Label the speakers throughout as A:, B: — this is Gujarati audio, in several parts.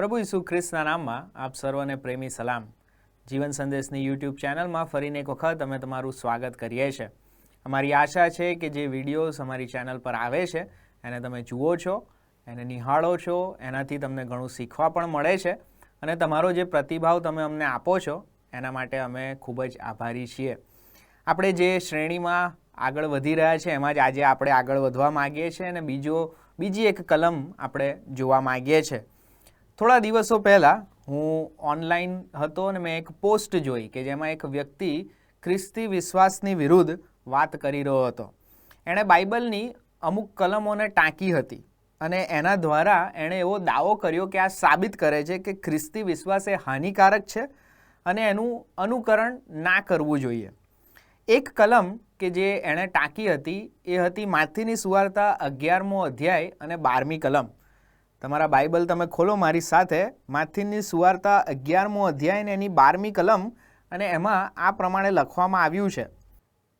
A: પ્રભુ ઈસુ ખ્રિસ્તના નામમાં આપ સર્વને પ્રેમી સલામ. જીવન સંદેશની યુટ્યુબ ચેનલમાં ફરીને એક વખત અમે તમારું સ્વાગત કરીએ છીએ. અમારી આશા છે કે જે વિડીયોઝ અમારી ચેનલ પર આવે છે, એને તમે જુઓ છો, એને નિહાળો છો, એનાથી તમને ઘણું શીખવા પણ મળે છે અને તમારો જે પ્રતિભાવ તમે અમને આપો છો, એના માટે અમે ખૂબ જ આભારી છીએ. આપણે જે શ્રેણીમાં આગળ વધી રહ્યા છે, એમાં જ આજે આપણે આગળ વધવા માગીએ છીએ અને બીજો, બીજી એક કલમ આપણે જોવા માગીએ છીએ. થોડા દિવસો પહેલાં હું ઓનલાઈન હતો અને મેં એક પોસ્ટ જોઈ કે જેમાં એક વ્યક્તિ ખ્રિસ્તી વિશ્વાસની વિરુદ્ધ વાત કરી રહ્યો હતો. એણે બાઇબલની અમુક કલમોને ટાંકી હતી અને એના દ્વારા એણે એવો દાવો કર્યો કે આ સાબિત કરે છે કે ખ્રિસ્તી વિશ્વાસ એ હાનિકારક છે અને એનું અનુકરણ ના કરવું જોઈએ. એક કલમ કે જે એણે ટાંકી હતી એ હતી માથીની સુવાર્તા અગિયારમો અધ્યાય અને બારમી કલમ. તમારા બાઇબલ તમે ખોલો મારી સાથે. માથિનની સુવાર્તા અગિયારમો અધ્યાય ને એની બારમી કલમ અને એમાં આ પ્રમાણે લખવામાં આવ્યું છે.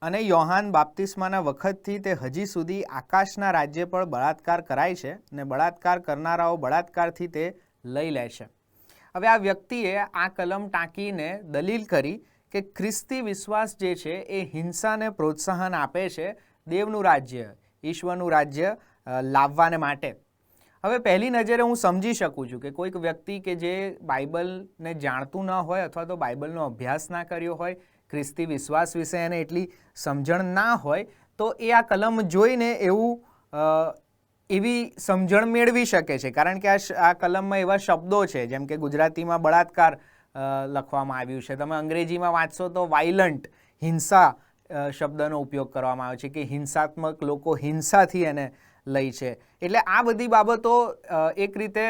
A: અને યોહાન બાપ્તિસ્માના વખતથી તે હજી સુધી આકાશના રાજ્ય પર બળાત્કાર કરાય છે અને બળાત્કાર કરનારાઓ બળાત્કારથી તે લઈ લે છે. હવે આ વ્યક્તિએ આ કલમ ટાંકીને દલીલ કરી કે ખ્રિસ્તી વિશ્વાસ જે છે એ હિંસાને પ્રોત્સાહન આપે છે દેવનું રાજ્ય, ઈશ્વરનું રાજ્ય લાવવાને માટે. હવે પહેલી નજરે હું સમજી શકું છું કે કોઈક વ્યક્તિ કે જે બાઇબલને જાણતું ન હોય અથવા તો બાઇબલનો અભ્યાસ ના કર્યો હોય, ખ્રિસ્તી વિશ્વાસ વિશે એને એટલી સમજણ ના હોય, તો એ આ કલમ જોઈને એવું એવી સમજણ મેળવી શકે છે. કારણ કે આ આ કલમમાં એવા શબ્દો છે, જેમ કે ગુજરાતીમાં બળાત્કાર લખવામાં આવ્યું છે. તમે અંગ્રેજીમાં વાંચશો તો વાયલન્ટ, હિંસા શબ્દનો ઉપયોગ કરવામાં આવે છે કે હિંસાત્મક લોકો હિંસાથી એને લઈ છે. એટલે આ બધી બાબતો એક રીતે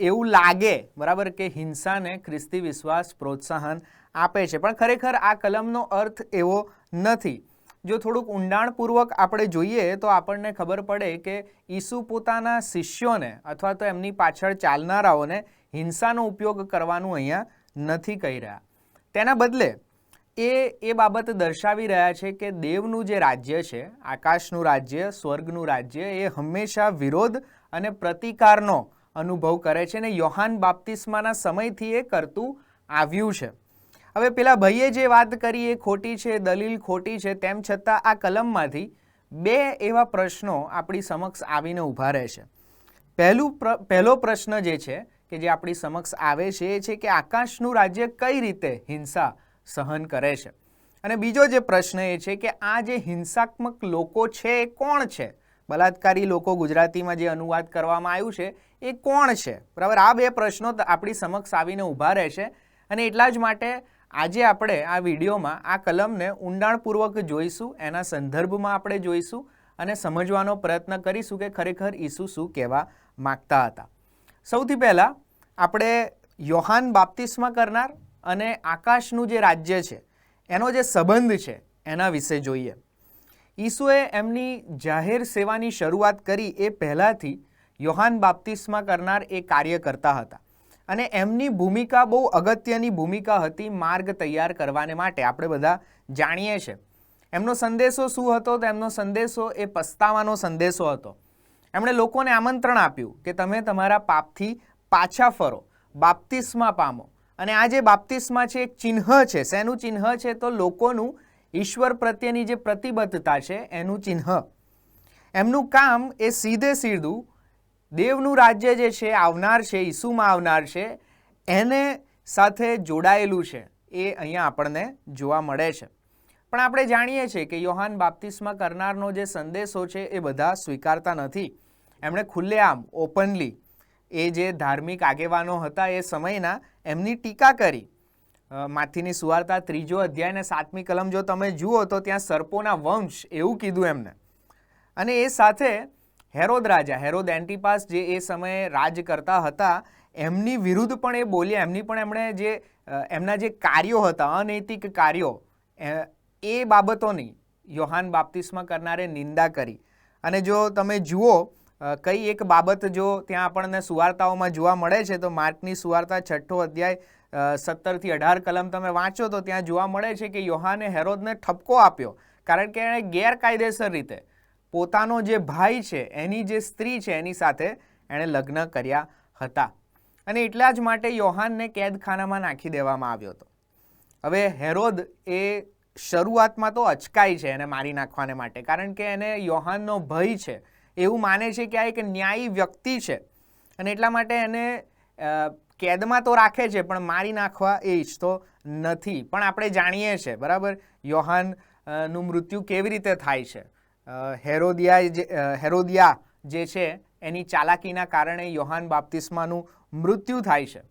A: એવું લાગે, બરાબર, કે હિંસાને ખ્રિસ્તી વિશ્વાસ પ્રોત્સાહન આપે છે. પણ ખરેખર આ કલમનો અર્થ એવો નથી. જો થોડુંક ઊંડાણપૂર્વક આપણે જોઈએ, તો આપણને ખબર પડે કે ઈસુ પોતાના શિષ્યોને અથવા તો એમની પાછળ ચાલનારાઓને હિંસાનો ઉપયોગ કરવાનું અહીંયા નથી કહી રહ્યા. તેના બદલે એ એ બાબત દર્શાવી રહ્યા છે કે દેવનું જે રાજ્ય છે, આકાશનું રાજ્ય, સ્વર્ગનું રાજ્ય, એ હંમેશા વિરોધ અને પ્રતિકારનો અનુભવ કરે છે ને યોહાન બાપ્તિસ્માના સમયથી એ કરતું આવ્યું છે. હવે પેલા ભાઈએ જે વાત કરી, એ ખોટી છે, દલીલ ખોટી છે, તેમ છતાં આ કલમમાંથી બે એવા પ્રશ્નો આપણી સમક્ષ આવીને ઊભા રહે છે. પહેલું પહેલો પ્રશ્ન જે છે કે જે આપણી સમક્ષ આવે છે, એ છે કે આકાશનું રાજ્ય કઈ રીતે હિંસા સહન કરે છે. અને બીજો જે પ્રશ્ન એ છે કે આ જે હિંસાત્મક લોકો છે એ કોણ છે? બલાત્કારી લોકો ગુજરાતીમાં જે અનુવાદ કરવામાં આવ્યું છે, એ કોણ છે? બરાબર? આ બે પ્રશ્નો આપણી સમક્ષ આવીને ઊભા રહેશે. અને એટલા જ માટે આજે આપણે આ વિડીયોમાં આ કલમને ઊંડાણપૂર્વક જોઈશું, એના સંદર્ભમાં આપણે જોઈશું અને સમજવાનો પ્રયત્ન કરીશું કે ખરેખર ઈસુ શું કહેવા માગતા હતા. સૌથી પહેલાં આપણે યોહાન બાપ્તિસ્મા કરનાર અને આકાશનું જે રાજ્ય છે, એનો જે સંબંધ છે, એના વિશે જોઈએ. ઈસુએ એમની જાહેર સેવાની શરૂઆત કરી એ પહેલાંથી યોહાન બાપ્તિસ્મા કરનાર એ કાર્ય કરતા હતા. અને એમની ભૂમિકા બહુ અગત્યની ભૂમિકા હતી માર્ગ તૈયાર કરવાને માટે, આપણે બધા જાણીએ છીએ. એમનો સંદેશો શું હતો તો એમનો સંદેશો એ પસ્તાવાનો સંદેશો હતો. એમણે લોકોને આમંત્રણ આપ્યું કે તમે તમારા પાપથી પાછા ફરો, બાપ્તિસ્મા પામો. અને આ જે બાપ્તિસ્મા છે, એક ચિહ્ન છે, શેનું ચિહ્ન છે, તો લોકોનું ઈશ્વર પ્રત્યેની જે પ્રતિબદ્ધતા છે, એનું ચિહ્ન. એમનું કામ એ સીધે સીધું દેવનું રાજ્ય જે છે, આવનાર છે, ઈસુમાં આવનાર છે, એને સાથે જોડાયેલું છે, એ અહીંયા આપણને જોવા મળે છે. પણ આપણે જાણીએ છીએ કે યોહાન બાપ્તિસ્મા કરનારનો જે સંદેશો છે, એ બધા સ્વીકારતા નથી. એમણે ખુલ્લેઆમ, ઓપનલી એ જે ધાર્મિક આગેવાનો હતા એ સમયના એમની ટીકા કરી. માથીની સુવાર્તા ત્રીજો અધ્યાય અને સાતમી કલમ જો તમે જુઓ તો ત્યાં સર્પોના વંશ એવું કીધું એમને. અને એ સાથે હેરોદ રાજા, હેરોદ એન્ટિપાસ જે એ સમયે રાજ કરતા હતા, એમની વિરુદ્ધ પણ એ બોલ્યા. એમની પણ એમણે જે એમના જે કાર્યો હતા, અનૈતિક કાર્યો એ- બાબતોની યોહાન બાપ્તિસ્મા કરનારે નિંદા કરી. અને જો તમે જુઓ કઈ એક બાબત જો ત્યાં આપણને સુવાર્તાઓમાં જોવા મળે છે, તો માર્કની સુવાર્તા છઠ્ઠો અધ્યાય સત્તરથી અઢાર કલમ તમે વાંચો, તો ત્યાં જોવા મળે છે કે યોહાને હેરોદને ઠપકો આપ્યો. કારણ કે એણે ગેરકાયદેસર રીતે પોતાનો જે ભાઈ છે, એની જે સ્ત્રી છે, એની સાથે એણે લગ્ન કર્યા હતા. અને એટલા જ માટે યોહાનને કેદખાનામાં નાખી દેવામાં આવ્યો હતો. હવે હેરોદ એ શરૂઆતમાં તો અચકાય છે એને મારી નાખવાને માટે, કારણ કે એને યોહાનનો ભય છે. એવું માને છે કે આ એક ન્યાયી વ્યક્તિ છે. અને એટલા માટે એને કેદમાં તો રાખે છે, પણ મારી નાખવા એ ઈચ્છતો નથી. પણ આપણે જાણીએ છીએ, બરાબર? યોહાનનું મૃત્યુ કેવી રીતે થાય છે? હેરોદિયા જે હેરોદિયા જે છે, એની ચાલાકીના કારણે યોહાન બાપ્તિસ્માનું મૃત્યુ થાય છે.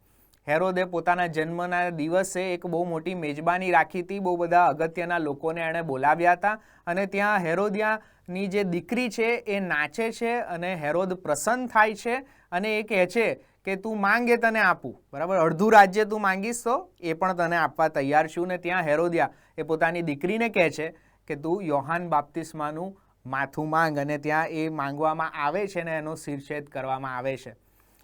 A: હેરોદે પોતાના જન્મના દિવસે એક બહુ મોટી મેજબાની રાખી હતી. બહુ બધા અગત્યના લોકોને એણે બોલાવ્યા હતા અને ત્યાં હેરોદિયાની જે દીકરી છે એ નાચે છે અને હેરોદ પ્રસન્ન થાય છે અને એ કહે છે કે તું માંગે તને આપું. બરાબર? અડધું રાજ્ય તું માંગીશ તો એ પણ તને આપવા તૈયાર છું ને ત્યાં હેરોદિયા એ પોતાની દીકરીને કહે છે કે તું યોહાન બાપ્તિસ્માનું માથું માંગ અને ત્યાં એ માંગવામાં આવે છે ને એનો શિરછેદ કરવામાં આવે છે.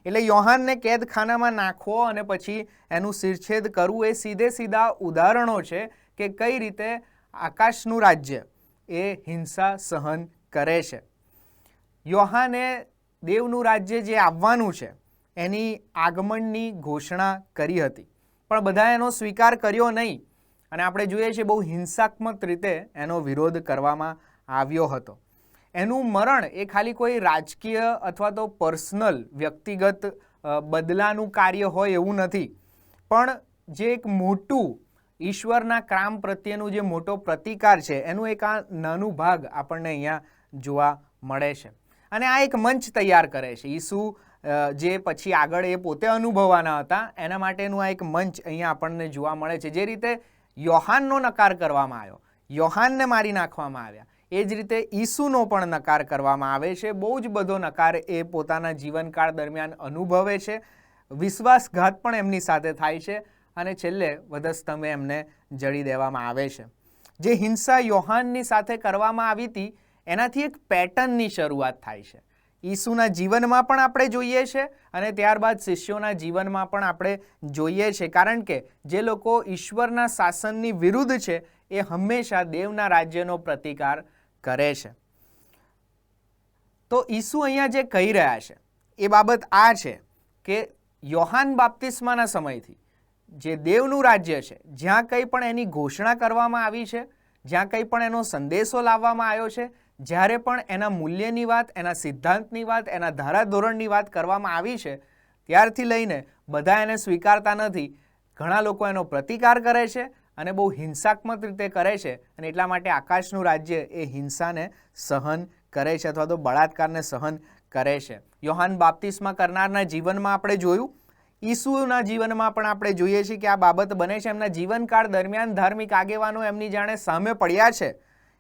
A: એટલે યોહાનને કેદખાનામાં નાખવો અને પછી એનું શિરછેદ કરવું એ સીધે સીધા ઉદાહરણો છે કે કઈ રીતે આકાશનું રાજ્ય એ હિંસા સહન કરે છે. યોહાને દેવનું રાજ્ય જે આવવાનું છે, એની આગમનની ઘોષણા કરી હતી. પણ બધા એનો સ્વીકાર કર્યો નહીં અને આપણે જોઈએ છીએ બહુ હિંસાત્મક રીતે એનો વિરોધ કરવામાં આવ્યો હતો. એનું મરણ એ ખાલી કોઈ રાજકીય અથવા તો પર્સનલ, વ્યક્તિગત બદલાનું કાર્ય હોય એવું નથી. પણ જે એક મોટું ઈશ્વરના કામ પ્રત્યેનું જે મોટો પ્રતિકાર છે, એનું એક આ નાનું ભાગ આપણને અહીંયા જોવા મળે છે. અને આ એક મંચ તૈયાર કરે છે. ઈસુ જે પછી આગળ એ પોતે અનુભવવાના હતા, એના માટેનું આ એક મંચ અહીંયા આપણને જોવા મળે છે. જે રીતે યોહાનનો નકાર કરવામાં આવ્યો. યોહાનને મારી નાખવામાં આવ્યા. એ જ રીતે ઈસુનો પણ નકાર કરવામાં આવે છે. બહુ જ બધો નકાર એ પોતાના જીવનકાળ દરમિયાન અનુભવે છે. વિશ્વાસઘાત પણ એમની સાથે થાય છે અને છેલ્લે વધસ્તંભે એમને જડી દેવામાં આવે છે. જે હિંસા યોહાનની સાથે કરવામાં આવી હતી, એનાથી એક પેટર્નની શરૂઆત થાય છે. ઈસુના જીવનમાં પણ આપણે જોઈએ છે અને ત્યારબાદ શિષ્યોના જીવનમાં પણ આપણે જોઈએ છે. કારણ કે જે લોકો ઈશ્વરના શાસનની વિરુદ્ધ છે, એ હંમેશા દેવના રાજ્યનો પ્રતિકાર કરે છે. તો ઈસુ અહીંયા જે કહી રહ્યા છે, એ બાબત આ છે કે યોહાન બાપ્તિસ્માના સમયથી જે દેવનું રાજ્ય છે, જ્યાં કંઈ પણ એની ઘોષણા કરવામાં આવી છે, જ્યાં કંઈ પણ એનો સંદેશો લાવવામાં આવ્યો છે, જ્યારે પણ એના મૂલ્યની વાત, એના સિદ્ધાંતની વાત, એના ધારાધોરણની વાત કરવામાં આવી છે, ત્યારથી લઈને બધા એને સ્વીકારતા નથી, ઘણા લોકો એનો પ્રતિકાર કરે છે અને બહુ હિંસાત્મક રીતે કરે છે અને એટલા માટે આકાશનું રાજ્ય એ હિંસાને સહન કરે છે અથવા તો બળાત્કારને સહન કરે છે. યોહાન બાપ્તિસ્મા કરનારના જીવનમાં આપણે જોયું. ઈસુના જીવનમાં પણ આપણે જોઈએ છીએ કે આ બાબત બને છે. એમના જીવનકાળ દરમિયાન ધાર્મિક આગેવાનો એમની જાણે સામે પડ્યા છે.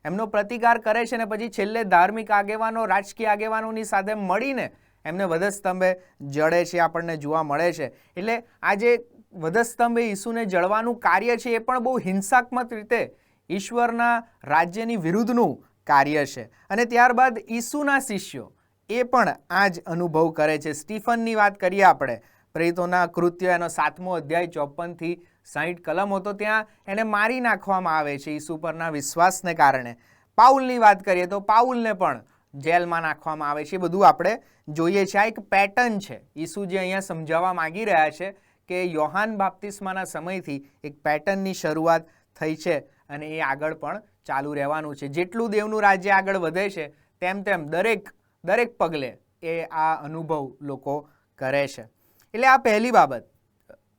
A: એમનો પ્રતિકાર કરે છે ને પછી છેલ્લે ધાર્મિક આગેવાનો, રાજકીય આગેવાનોની સાથે મળીને એમને વધસ્તંભે જડે છે, આપણને જોવા મળે છે. એટલે આ જે વધસ્તંભે ઈસુને જળવાનું કાર્ય છે એ પણ બહુ હિંસાત્મક રીતે ઈશ્વરના રાજ્યની વિરુદ્ધનું કાર્ય છે. અને ત્યારબાદ ઈસુના શિષ્યો એ પણ આ જ અનુભવ કરે છે. સ્ટીફનની વાત કરીએ આપણે, પ્રેરિતોના કૃત્ય એનો સાતમો અધ્યાય ચોપનથી સાહીઠ કલમ હતો ત્યાં એને મારી નાખવામાં આવે છે ઈસુ પરના વિશ્વાસને કારણે. પાઉલની વાત કરીએ તો પાઉલને પણ જેલમાં નાખવામાં આવે છે. એ બધું આપણે જોઈએ છીએ. આ એક પેટર્ન છે. ઈસુ જે અહીંયા સમજાવવા માગી રહ્યા છે કે યોહાન બાપ્તિસ્માના સમયથી એક પેટર્નની શરૂઆત થઈ છે અને એ આગળ પણ ચાલુ રહેવાનું છે. જેટલું દેવનું રાજ્ય આગળ વધે છે, તેમ તેમ દરેક દરેક પગલે એ આ અનુભવ લોકો કરે છે. એટલે આ પહેલી બાબત.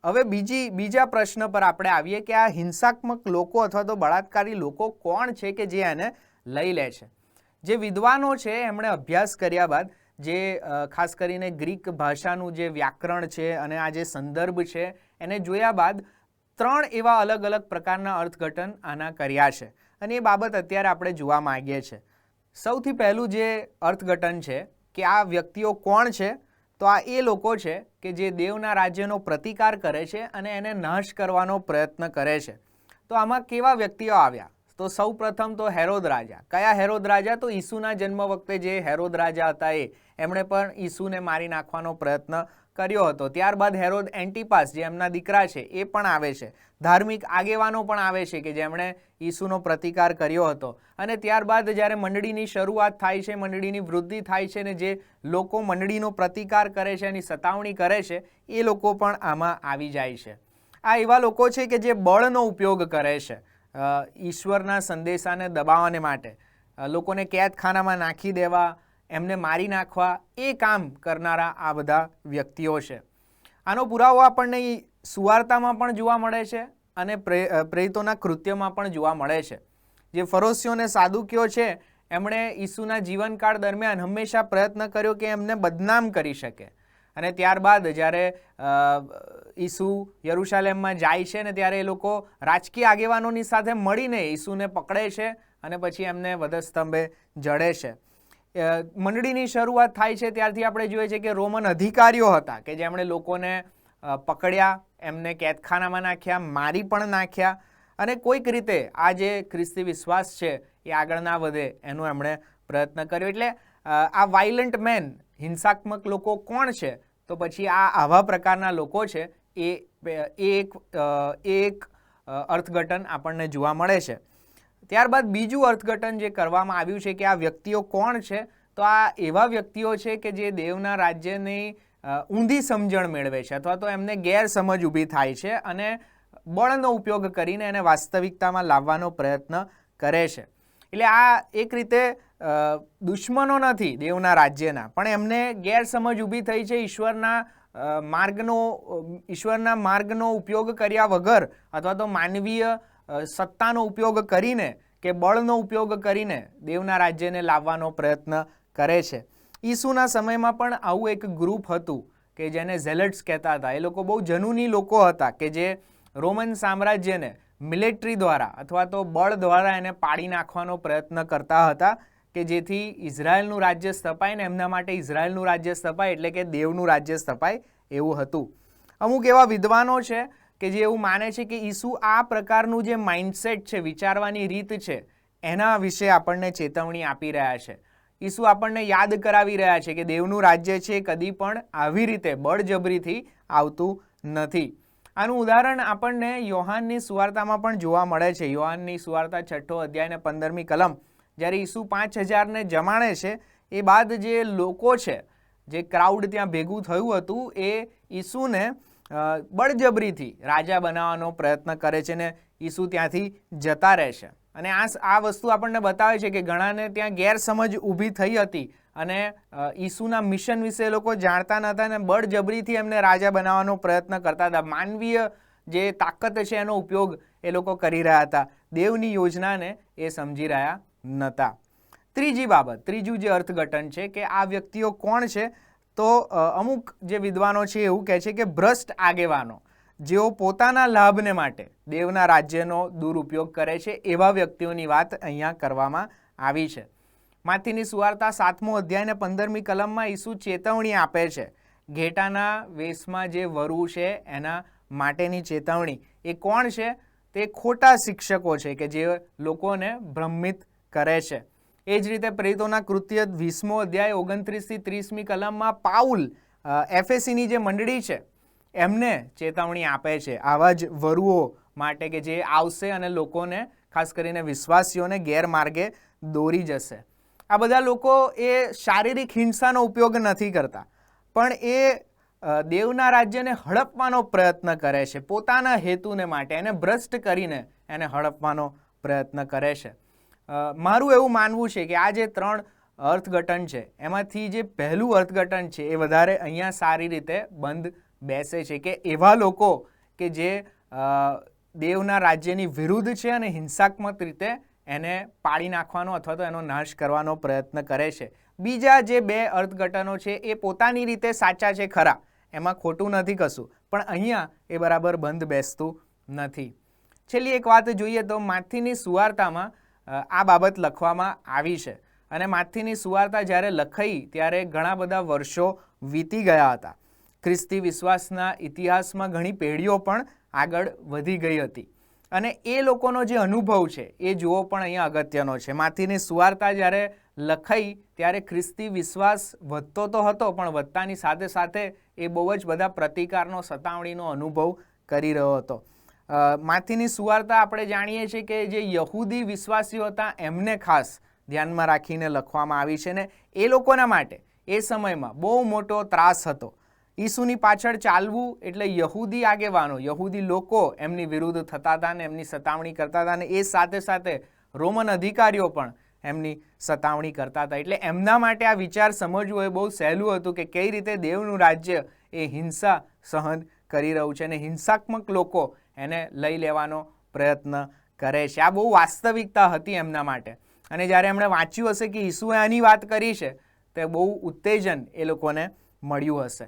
A: હવે બીજી, બીજા પ્રશ્ન પર આપણે આવીએ કે આ હિંસાત્મક લોકો અથવા તો બળાત્કારી લોકો કોણ છે કે જે એને લઈ લે છે? જે વિદ્વાનો છે, એમણે અભ્યાસ કર્યા બાદ જે ખાસ કરીને ગ્રીક ભાષાનું જે વ્યાકરણ છે અને આ જે સંદર્ભ છે, એને જોયા બાદ ત્રણ એવા અલગ અલગ પ્રકારના અર્થઘટન આના કર્યા છે. અને એ બાબત અત્યારે આપણે જોવા માંગીએ છીએ સૌથી પહેલું જે અર્થઘટન છે કે આ વ્યક્તિઓ કોણ છે, તો આ એ લોકો છે કે જે દેવના રાજ્યનો પ્રતિકાર કરે છે અને એને નાશ કરવાનો પ્રયત્ન કરે છે. તો આમાં કેવા વ્યક્તિઓ આવ્યા? તો સૌ પ્રથમ તો હેરોદ રાજા. કયા હેરોદ રાજા? તો ઈસુના જન્મ વખતે જે હેરોદ રાજા હતા એ, એમણે પણ ઈસુને મારી નાખવાનો પ્રયત્ન કર્યો હતો. ત્યારબાદ હેરોદ એન્ટીપાસ, જે એમના દીકરા છે, એ પણ આવે છે. ધાર્મિક આગેવાનો પણ આવે છે કે જેમણે ઈસુનો પ્રતિકાર કર્યો હતો. અને ત્યારબાદ જ્યારે મંડળીની શરૂઆત થાય છે, મંડળીની વૃદ્ધિ થાય છે ને જે લોકો મંડળીનો પ્રતિકાર કરે છે, એની સતાવણી કરે છે, એ લોકો પણ આમાં આવી જાય છે. આ એવા લોકો છે કે જે બળનો ઉપયોગ કરે છે. ઈશ્વરના સંદેશાને દબાવવાને માટે લોકોને કેદખાનામાં નાખી દેવા, એમને મારી નાખવા, એ કામ કરનારા આ બધા વ્યક્તિઓ છે. આનો પુરાવો આપણને સુવાર્તામાં પણ જોવા મળે છે અને પ્રેરિતોના કૃત્યમાં પણ જોવા મળે છે. જે ફરોશીઓને સાદુકીઓ છે, એમણે ઈસુના જીવનકાળ દરમિયાન હંમેશા પ્રયત્ન કર્યો કે એમને બદનામ કરી શકે. અને ત્યારબાદ જ્યારે ઈસુ યરુશાલેમમાં જાય છે ને ત્યારે એ લોકો રાજકીય આગેવાનોની સાથે મળીને ઈસુને પકડે છે અને પછી એમને વધસ્તંભે જડે છે. મંડળીની શરૂઆત થાય છે ત્યારથી આપણે જોઈએ છીએ કે રોમન અધિકારીઓ હતા કે જેમણે લોકોને પકડ્યા, એમને કેદખાનામાં નાખ્યા, મારી પણ નાખ્યા અને કોઈક રીતે આ જે ખ્રિસ્તી વિશ્વાસ છે એ આગળ ના વધે એનો એમણે પ્રયત્ન કર્યો. એટલે આ વાયલન્ટ મેન હિંસાત્મક લોકો કોણ છે? તો પછી આ આવા પ્રકારના લોકો છે, એ એક એક અર્થઘટન આપણને જોવા મળે છે. ત્યારબાદ બીજું અર્થઘટન જે કરવામાં આવ્યું છે કે આ વ્યક્તિઓ કોણ છે, તો આ એવા વ્યક્તિઓ છે કે જે દેવના રાજ્યની ઊંધી સમજણ મેળવે છે અથવા તો એમને ગેરસમજ ઊભી થાય છે અને બળનો ઉપયોગ કરીને એને વાસ્તવિકતામાં લાવવાનો પ્રયત્ન કરે છે. એટલે આ એક રીતે દુશ્મનો નથી દેવના રાજ્યના. પણ એમને ગેરસમજ ઊભી થઈ છે ઈશ્વરના માર્ગનો ઈશ્વરના માર્ગનો ઉપયોગ કર્યા વગર અથવા તો માનવીય સત્તાનો ઉપયોગ કરીને કે બળનો ઉપયોગ કરીને દેવના રાજ્યને લાવવાનો પ્રયત્ન કરે છે. ઈસુના સમયમાં પણ આવું એક ગ્રુપ હતું કે જેને ઝેલટ્સ કહેતા હતા. એ લોકો બહુ જનૂની લોકો હતા કે જે રોમન સામ્રાજ્યને મિલિટરી દ્વારા અથવા તો બળ દ્વારા એને પાડી નાખવાનો પ્રયત્ન કરતા હતા. કે જેથી ઇઝરાયલનું રાજ્ય સ્થપાય ને એમના માટે ઇઝરાયલનું રાજ્ય સ્થપાય એટલે કે દેવનું રાજ્ય સ્થપાય એવું હતું. અમુક એવા વિદ્વાનો છે કે જે એવું માને છે કે ઈસુ આ પ્રકારનું જે માઇન્ડસેટ છે, વિચારવાની રીત છે, એના વિશે આપણને ચેતવણી આપી રહ્યા છે. ઈસુ આપણને યાદ કરાવી રહ્યા છે કે દેવનું રાજ્ય છે કદી પણ આવી રીતે બળજબરીથી આવતું નથી. આનું ઉદાહરણ આપણને યોહાનની સુવાર્તામાં પણ જોવા મળે છે. યોહાનની સુવાર્તા છઠ્ઠો અધ્યાય ને પંદરમી કલમ. જ્યારે ઈસુ પાંચ હજારને જમાણે છે, એ બાદ જે લોકો છે, જે ક્રાઉડ ત્યાં ભેગું થયું હતું, એ ઈસુને બળજબરીથી રાજા બનાવવાનો પ્રયત્ન કરે છે ને ઈસુ ત્યાંથી જતા રહે છે. અને આ આ વસ્તુ આપણને બતાવે છે કે ઘણાને ત્યાં ગેરસમજ ઊભી થઈ હતી અને ઈસુના મિશન વિશે એ લોકો જાણતા નહોતા અને બળજબરીથી એમને રાજા બનાવવાનો પ્રયત્ન કરતા હતા. માનવીય જે તાકાત છે એનો ઉપયોગ એ લોકો કરી રહ્યા હતા. દેવની યોજનાને એ સમજી રહ્યા નહોતા ત્રીજી બાબત, ત્રીજું જે અર્થઘટન છે કે આ વ્યક્તિઓ કોણ છે? તો અમુક જે વિદ્વાનો છે એવું કહે છે કે ભ્રષ્ટ આગેવાનો, જેઓ પોતાના લાભને માટે દેવના રાજ્યનો દુરુપયોગ કરે છે એવા વ્યક્તિઓની વાત અહીંયા કરવામાં આવી છે. માથીની સુવાર્તા સાતમો અધ્યાય ને પંદરમી કલમમાં ઈસુ ચેતવણી આપે છે. ઘેટાના વેશમાં જે વરુ છે એના માટેની ચેતવણી. એ કોણ છે? તે ખોટા શિક્ષકો છે કે જે લોકોને ભ્રમિત કરે છે. એ જ રીતે પ્રેરિતોના કૃત્ય વીસમો અધ્યાય ઓગણત્રીસથી ત્રીસમી કલમમાં પાઉલ એફએસીની જે મંડળી છે, એમને ચેતવણી આપે છે. આવા જ વરુઓ માટે કે જે આવશે અને લોકોને, ખાસ કરીને વિશ્વાસીઓને ગેરમાર્ગે દોરી જશે. આ બધા લોકો એ શારીરિક હિંસાનો ઉપયોગ નથી કરતા, પણ એ દેવના રાજ્યને હડપવાનો પ્રયત્ન કરે છે. પોતાના હેતુને માટે એને ભ્રષ્ટ કરીને એને હડપવાનો પ્રયત્ન કરે છે. મારું એવું માનવું છે કે આ જે ત્રણ અર્થઘટન છે, એમાંથી જે પહેલું અર્થઘટન છે, એ વધારે અહીંયા સારી રીતે બંધ બેસે છે કે એવા લોકો કે જે દેવના રાજ્યની વિરુદ્ધ છે અને હિંસાત્મક રીતે એને પાડી નાખવાનો અથવા તો એનો નાશ કરવાનો પ્રયત્ન કરે છે. બીજા જે બે અર્થઘટનો છે, એ પોતાની રીતે સાચા છે, ખરા, એમાં ખોટું નથી કશું, પણ અહીંયા એ બરાબર બંધ બેસતું નથી. છેલ્લી એક વાત જોઈએ તો માથીની સુવાર્તામાં આ બાબત લખવામાં આવી છે. અને માથીની સુવાર્તા જ્યારે લખાઈ, ત્યારે ઘણા બધા વર્ષો વીતી ગયા હતા. ખ્રિસ્તી વિશ્વાસના ઇતિહાસમાં ઘણી પેઢીઓ પણ આગળ વધી ગઈ હતી. અને એ લોકોનો જે અનુભવ છે, એ જોવો પણ અહીંયા અગત્યનો છે. માથીની સુવાર્તા જ્યારે લખાઈ, ત્યારે ખ્રિસ્તી વિશ્વાસ વધતો તો હતો, પણ વધતાની સાથે સાથે એ બહુ જ બધા પ્રતિકારનો, સતાવણીનો અનુભવ કરી રહ્યો હતો. માથીની સુવાર્તા આપણે જાણીએ છીએ કે જે યહૂદી વિશ્વાસીઓ હતા, એમને ખાસ ધ્યાનમાં રાખીને લખવામાં આવી છે ને એ લોકોના માટે એ સમયમાં બહુ મોટો ત્રાસ હતો. ઈસુની પાછળ ચાલવું એટલે યહૂદી આગેવાનો, યહૂદી લોકો એમની વિરુદ્ધ થતા હતા ને એમની સતાવણી કરતા હતા ને એ સાથે સાથે રોમન અધિકારીઓ પણ એમની સતાવણી કરતા હતા. એટલે એમના માટે આ વિચાર સમજવો એ બહુ સહેલું હતું કે કઈ રીતે દેવનું રાજ્ય એ હિંસા સહન કરી રહ્યું છે અને હિંસાત્મક લોકો એને લઈ લેવાનો પ્રયત્ન કરે છે. આ બહુ વાસ્તવિકતા હતી એમના માટે. અને જ્યારે એમણે વાંચ્યું હશે કે ઈસુએ આની વાત કરી છે, તો બહુ ઉત્તેજન એ લોકોને મળ્યું હશે.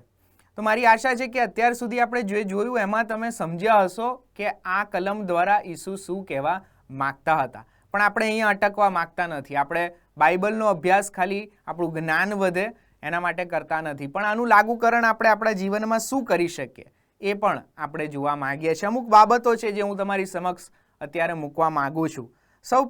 A: તો મારી આશા છે કે અત્યાર સુધી આપણે જે જોયું એમાં તમે સમજ્યા હશો કે આ કલમ દ્વારા ઈસુ શું કહેવા માગતા હતા. પણ આપણે અહીંયા અટકવા માગતા નથી. આપણે બાઇબલનો અભ્યાસ ખાલી આપણું જ્ઞાન વધે એના માટે કરતા નથી. પણ આનું લાગુકરણ આપણે આપણા જીવનમાં શું કરી શકીએ? એ પણ આપણે જોવા માગીએ છીએ. અમુક બાબતો છે જે હું તમારી સમક્ષ અત્યારે મૂકવા માગું છું. સૌ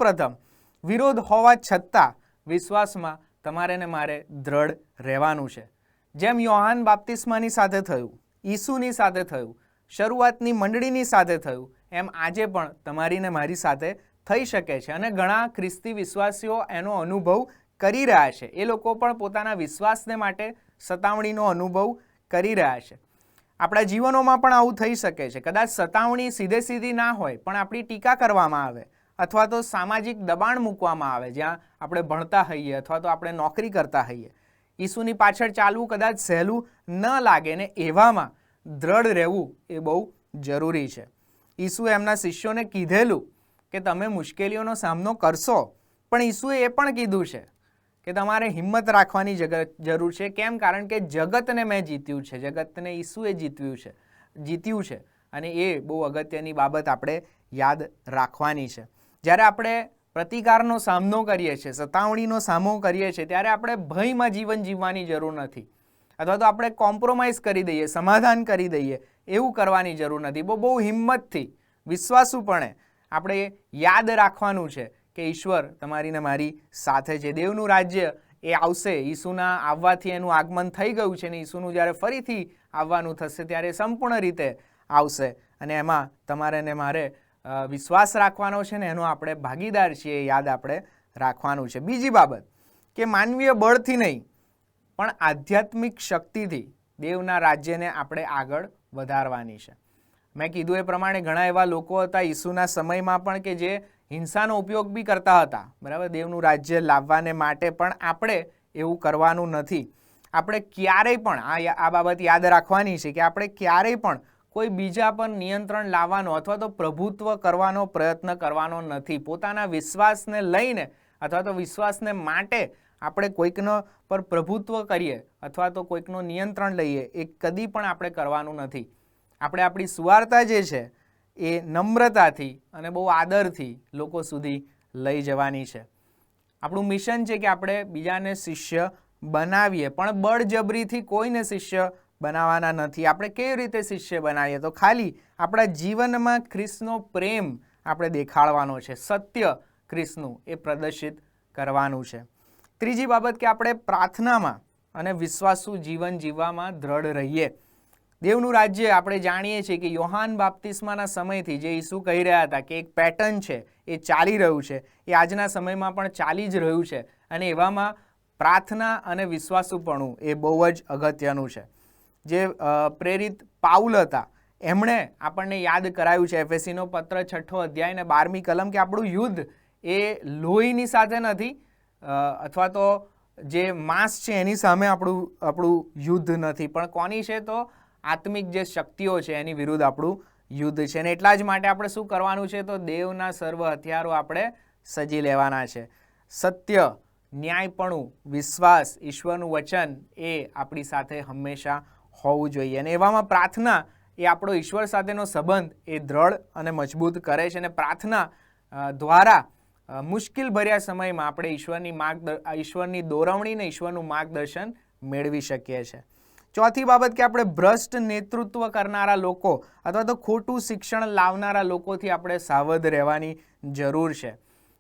A: વિરોધ હોવા છતાં વિશ્વાસમાં તમારે ને મારે દ્રઢ રહેવાનું છે. જેમ યોહાન બાપ્તિસ્માની સાથે થયું, ઈસુની સાથે થયું, શરૂઆતની મંડળીની સાથે થયું, એમ આજે પણ તમારી ને મારી સાથે થઈ શકે છે અને ઘણા ખ્રિસ્તી વિશ્વાસીઓ એનો અનુભવ કરી રહ્યા છે. એ લોકો પણ પોતાના વિશ્વાસને માટે સતાવણીનો અનુભવ કરી રહ્યા છે. આપણા જીવનોમાં પણ આવું થઈ શકે છે. કદાચ સતાવણી સીધે સીધી ના હોય, પણ આપણી ટીકા કરવામાં આવે અથવા તો સામાજિક દબાણ મૂકવામાં આવે, જ્યાં આપણે ભણતા હઈએ અથવા તો આપણે નોકરી કરતા હઈએ. ઈસુની પાછળ ચાલવું કદાચ સહેલું ન લાગે ને એવામાં દ્રઢ રહેવું એ બહુ જરૂરી છે. ઈસુ એમના શિષ્યોને કીધેલું કે, તમે મુશ્કેલીઓનો સામનો કરશો. પણ ઈસુએ એ પણ કીધું છે કે તમારે હિંમત રાખવાની જરૂર છે. કેમ? કારણ કે જગતને મેં જીત્યું છે. જગતને ઈસુએ જીત્યું છે. જીત્યું છે. અને એ બહુ અગત્યની બાબત આપણે યાદ રાખવાની છે. જ્યારે આપણે પ્રતિકારનો સામનો કરીએ છીએ, સતાવણીનો સામનો કરીએ છીએ, ત્યારે આપણે ભયમાં જીવન જીવવાની જરૂર નથી. અથવા તો આપણે કોમ્પ્રોમાઇઝ કરી દઈએ, સમાધાન કરી દઈએ, એવું કરવાની જરૂર નથી. બહુ બહુ હિંમતથી, વિશ્વાસુપણે આપણે યાદ રાખવાનું છે. કે ઈશ્વર તમારી ને મારી સાથે છે. દેવનું રાજ્ય એ આવશે. ઈસુના આવવાથી એનું આગમન થઈ ગયું છે ને ઈસુનું જ્યારે ફરીથી આવવાનું થશે ત્યારે સંપૂર્ણ રીતે આવશે. અને એમાં તમારે ને મારે વિશ્વાસ રાખવાનો છે ને એનો આપણે ભાગીદાર છીએ યાદ આપણે રાખવાનું છે. બીજી બાબત કે માનવીય બળથી નહીં, પણ આધ્યાત્મિક શક્તિથી દેવના રાજ્યને આપણે આગળ વધારવાની છે. મેં કીધું એ પ્રમાણે ઘણા એવા લોકો હતા ઈસુના સમયમાં પણ કે જે હિંસાનો ઉપયોગ બી કરતા હતા. બરાબર? દેવનું રાજ્ય લાવવાને માટે પણ આપણે એવું કરવાનું નથી. આપણે ક્યારેય પણ આ આ બાબત યાદ રાખવાની છે કે આપણે ક્યારેય પણ કોઈ બીજા પર નિયંત્રણ લાવવાનો અથવા તો પ્રભુત્વ કરવાનો પ્રયત્ન કરવાનો નથી. પોતાના વિશ્વાસને લઈને અથવા તો વિશ્વાસને માટે આપણે કોઈકનો પર પ્રભુત્વ કરીએ અથવા તો કોઈકનું નિયંત્રણ લઈએ એ કદી પણ આપણે કરવાનું નથી. આપણે આપણી સુવાર્તા જે છે એ નમ્રતાથી અને બહુ આદરથી લોકો સુધી લઈ જવાની છે. આપણું મિશન છે કે આપણે બીજાને શિષ્ય બનાવીએ, પણ બળજબરીથી કોઈને શિષ્ય બનાવવાના નથી. આપણે કેવી રીતે શિષ્ય બનાવીએ? તો ખાલી આપણા જીવનમાં ખ્રિસ્તનો પ્રેમ આપણે દેખાડવાનો છે. સત્ય ખ્રિસ્તનું એ પ્રદર્શિત કરવાનું છે. ત્રીજી બાબત કે આપણે પ્રાર્થનામાં અને વિશ્વાસુ જીવન જીવવામાં દ્રઢ રહીએ. દેવનું રાજ્ય આપણે જાણીએ છીએ કે યોહાન બાપ્તિસ્માના સમયથી જે ઈસુ કહી રહ્યા હતા કે એક પેટર્ન છે, એ ચાલી રહ્યું છે, એ આજના સમયમાં પણ ચાલી જ રહ્યું છે અને એવામાં પ્રાર્થના અને વિશ્વાસુપણું એ બહુ જ અગત્યનું છે. જે પ્રેરિત પાઉલ હતા, એમણે આપણને યાદ કરાયું છે એફએસીનો પત્ર છઠ્ઠો અધ્યાય અને બારમી કલમ કે આપણું યુદ્ધ એ લોહીની સાથે નથી અથવા તો જે માંસ છે એની સામે આપણું આપણું યુદ્ધ નથી. પણ કોની છે તો આત્મિક જે શક્તિઓ છે એની વિરુદ્ધ આપણું યુદ્ધ છે. અને એટલા જ માટે આપણે શું કરવાનું છે? તો દેવના સર્વ હથિયારો આપણે સજી લેવાના છે. સત્ય, ન્યાયપણું, વિશ્વાસ, ઈશ્વરનું વચન એ આપણી સાથે હંમેશા હોવું જોઈએ. અને એવામાં પ્રાર્થના એ આપણો ઈશ્વર સાથેનો સંબંધ એ દ્રઢ અને મજબૂત કરે છે. અને પ્રાર્થના દ્વારા મુશ્કેલ ભર્યા સમયમાં આપણે ઈશ્વરની માર્ગ ઈશ્વરની દોરવણી ને ઈશ્વરનું માર્ગદર્શન મેળવી શકીએ છીએ. ચોથી બાબત કે આપણે ભ્રષ્ટ નેતૃત્વ કરનારા લોકો અથવા તો ખોટું શિક્ષણ લાવનારા લોકોથી આપણે સાવધ રહેવાની જરૂર છે.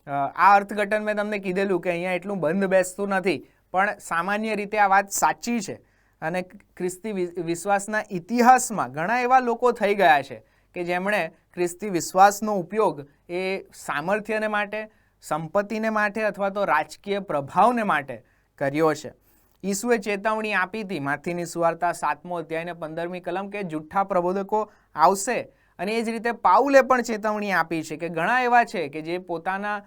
A: આ અર્થઘટન મેં તમને કીધેલું કે અહીંયા એટલું બંધ બેસતું નથી, પણ સામાન્ય રીતે આ વાત સાચી છે. અને ખ્રિસ્તી વિશ્વાસના ઇતિહાસમાં ઘણા એવા લોકો થઈ ગયા છે કે જેમણે ખ્રિસ્તી વિશ્વાસનો ઉપયોગ એ સામર્થ્યને માટે, સંપત્તિને માટે અથવા તો રાજકીય પ્રભાવને માટે કર્યો છે. ઈસુએ ચેતવણી આપી હતી. માથીની સુવાર્તા સાતમો અધ્યાયને પંદરમી કલમ કે જુઠ્ઠા પ્રબોધકો આવશે. અને એ જ રીતે પાઉલે પણ ચેતવણી આપી છે કે ઘણા એવા છે કે જે પોતાના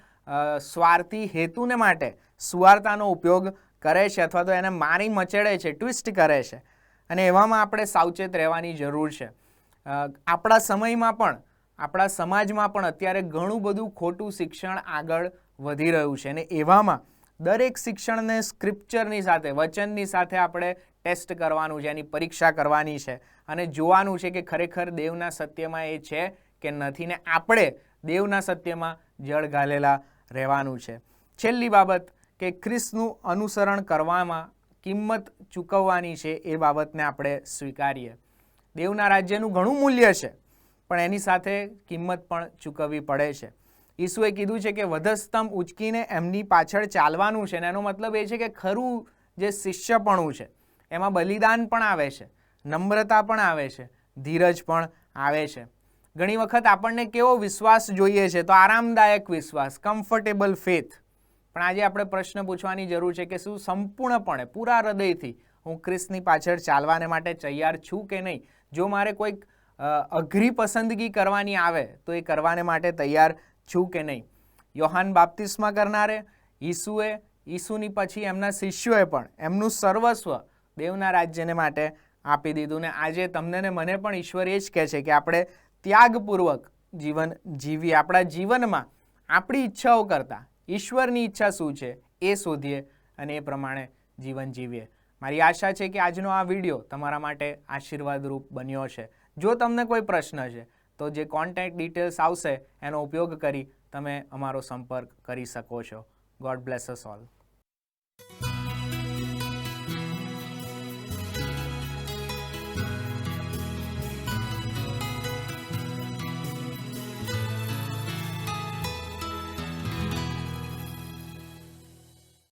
A: સ્વાર્થી હેતુને માટે સુવાર્તાનો ઉપયોગ કરે છે અથવા તો એને મારી મચેડે છે, ટ્વિસ્ટ કરે છે. અને એવામાં આપણે સાવચેત રહેવાની જરૂર છે. આપણા સમયમાં પણ, આપણા સમાજમાં પણ અત્યારે ઘણું બધું ખોટું શિક્ષણ આગળ વધી રહ્યું છે. અને એવામાં દરેક શિક્ષણને સ્ક્રિપ્ચરની સાથે, વચનની સાથે આપણે ટેસ્ટ કરવાનું છે, એની પરીક્ષા કરવાની છે. અને જોવાનું છે કે ખરેખર દેવના સત્યમાં એ છે કે નથી ને આપણે દેવના સત્યમાં જળ ઘાલેલા રહેવાનું છે. છેલ્લી બાબત કે ખ્રિસ્તનું અનુસરણ કરવામાં કિંમત ચૂકવવાની છે એ બાબતને આપણે સ્વીકારીએ. દેવના રાજ્યનું ઘણું મૂલ્ય છે, પણ એની સાથે કિંમત પણ ચૂકવવી પડે છે. ઈસુએ કીધું છે કે વધસ્તંભ ઉચકીને એમની પાછળ ચાલવાનું છે અને એનો મતલબ એ છે કે ખરું જે શિષ્યપણું છે, એમાં બલિદાન પણ આવે છે, નમ્રતા પણ આવે છે, ધીરજ પણ આવે છે. ઘણી વખત આપણને કેવો વિશ્વાસ જોઈએ છે તો આરામદાયક વિશ્વાસ કમ્ફર્ટેબલ ફેથ પણ આજે આપણે પ્રશ્ન પૂછવાની જરૂર છે કે શું સંપૂર્ણપણે, પૂરા હૃદયથી હું ખ્રિસ્તની પાછળ ચાલવાને માટે તૈયાર છું કે નહીં? જો મારે કોઈક અઘરી પસંદગી કરવાની આવે તો એ કરવાને માટે તૈયાર છું કે નહીં. યોહાન બાપ્તિસ્મા કરનારે, ઈસુએ, ઈસુની પછી એમના શિષ્યોએ પણ એમનું સર્વસ્વ દેવના રાજ્યને માટે આપી દીધું ને આજે તમને ને મને પણ ઈશ્વર એ જ કહે છે કે આપણે ત્યાગપૂર્વક જીવન જીવીએ. આપણા જીવનમાં આપણી ઈચ્છાઓ કરતાં ઈશ્વરની ઈચ્છા શું છે એ શોધીએ અને એ પ્રમાણે જીવન જીવીએ. મારી આશા છે કે આજનો આ વીડિયો તમારા માટે આશીર્વાદરૂપ બન્યો છે જો તમને કોઈ પ્રશ્ન છે તો જે કોન્ટેક્ટ ડિટેલ્સ આવશે, એનો ઉપયોગ કરી તમે અમારો સંપર્ક કરી શકો છો. ગોડ બ્લેસ અસ ઓલ